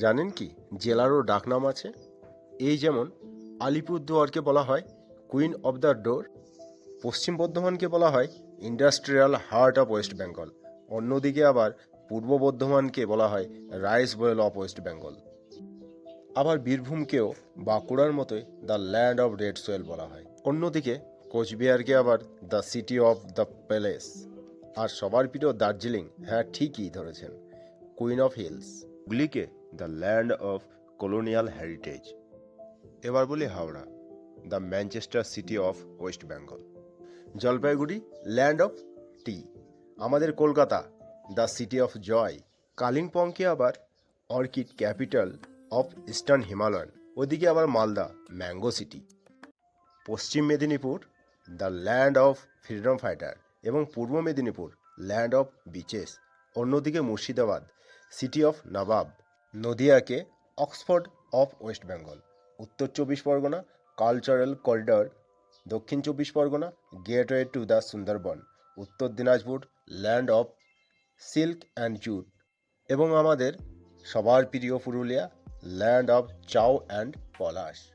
জানেন কি? জেলারও ডাকনাম আছে। এই যেমন আলিপুরদুয়ারকে বলা হয় কুইন অব দ্য ডোর, পশ্চিম বর্ধমানকে বলা হয় industrial heart of West Bengal, অন্যদিকে আবার পূর্ব বর্ধমানকে বলা হয় rice bowl of West Bengal. আবার বীরভূমকেও বাঁকুড়ার মতোই the land of red soil বলা হয়। অন্যদিকে কোচবিহারকে আবার the city of the palace. আর সবার প্রিয় দার্জিলিং হ্যাঁ ঠিকই ধরেছেন, queen of hills. হুগলিকে the land of colonial heritage. এবার বলি Howrah, the Manchester city of West Bengal. Jalpaiguri, land of tea. আমাদের Kolkata, the city of joy. কালিম্পংকে আবার orchid capital of eastern Himalayan. ওদিকে আবার Malda, mango city. Paschim Medinipur, the land of freedom fighter. এবং Purba Medinipur, land of beaches. অন্যদিকে Murshidabad, city of nawab. নদিয়াকে Oxford of West Bengal. Uttar Chabbish Pargana, cultural corridor. Dakshin Chabbish Pargana, gateway to the Sundarban. Uttar Dinajpur, land of silk and jute. এবং আমাদের সবার প্রিয় Purulia, land of Chhau and palash.